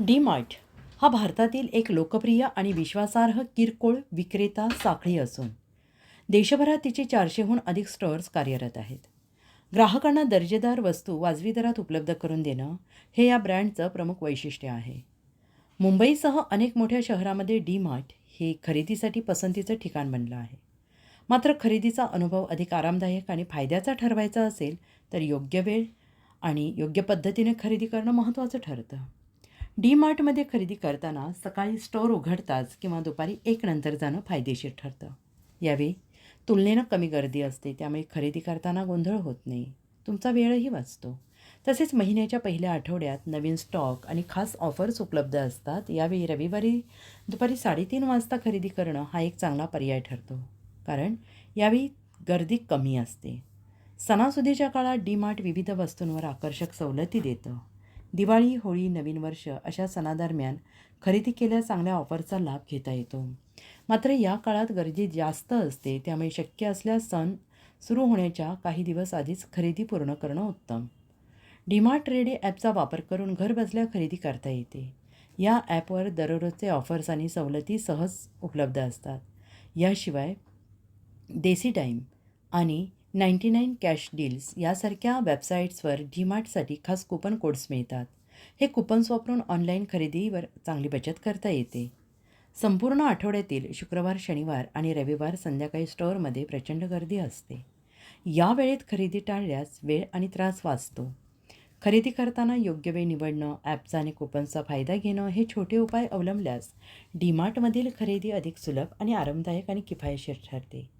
डीमार्ट हा भारतातील एक लोकप्रिय आणि विश्वासार्ह किरकोळ विक्रेता साखळी असून देशभरात तिचे चारशेहून अधिक स्टोअर्स कार्यरत आहेत. ग्राहकांना दर्जेदार वस्तू वाजवी दरात उपलब्ध करून देणं हे या ब्रँडचं प्रमुख वैशिष्ट्य आहे. मुंबईसह अनेक मोठ्या शहरामध्ये डी मार्ट हे खरेदीसाठी पसंतीचं ठिकाण बनलं आहे. मात्र खरेदीचा अनुभव अधिक आरामदायक आणि फायद्याचा ठरवायचा असेल तर योग्य वेळ आणि योग्य पद्धतीने खरेदी करणं महत्त्वाचं ठरतं. डी मार्टमध्ये खरेदी करताना सकाळी स्टोअर उघडताच किंवा दुपारी एक नंतर जाणं फायदेशीर ठरतं. यावेळी तुलनेनं कमी गर्दी असते त्यामुळे खरेदी करताना गोंधळ होत नाही. तुमचा वेळही वाचतो. तसेच महिन्याच्या पहिल्या आठवड्यात नवीन स्टॉक आणि खास ऑफर्स उपलब्ध असतात यावेळी रविवारी दुपारी साडेतीन वाजता खरेदी करणं हा एक चांगला पर्याय ठरतो. कारण यावेळी गर्दी कमी असते. सणासुदीच्या काळात डी मार्ट विविध वस्तूंवर आकर्षक सवलती देतं. दिवाळी होळी नवीन वर्ष अशा सणादरम्यान खरेदी केल्या चांगल्या ऑफरचा लाभ घेता येतो. मात्र या काळात गर्दी जास्त असते त्यामुळे शक्य असल्यास सण सुरू होण्याच्या काही दिवस आधीच खरेदी पूर्ण करणं उत्तम. डीमार्ट रेडी ॲपचा वापर करून घरबसल्या खरेदी करता येते. या ॲपवर दररोजचे ऑफर्स आणि सवलती सहज उपलब्ध असतात. याशिवाय देसी टाईम आणि नाईंटी नाईन कॅश डील्स यासारख्या वेबसाईट्सवर डीमार्टसाठी खास कुपन कोड्स मिळतात. हे कुपन्स वापरून ऑनलाईन खरेदीवर चांगली बचत करता येते. संपूर्ण आठवड्यातील शुक्रवार शनिवार आणि रविवार संध्याकाळी स्टोअरमध्ये प्रचंड गर्दी असते. या वेळेत खरेदी टाळल्यास वेळ आणि त्रास वाचतो. खरेदी करताना योग्य वेळ निवडणं ॲपचा आणि कुपन्सचा फायदा घेणं हे छोटे उपाय अवलंबल्यास डीमार्टमधील खरेदी अधिक सुलभ आणि आरामदायक आणि किफायतशीर ठरते.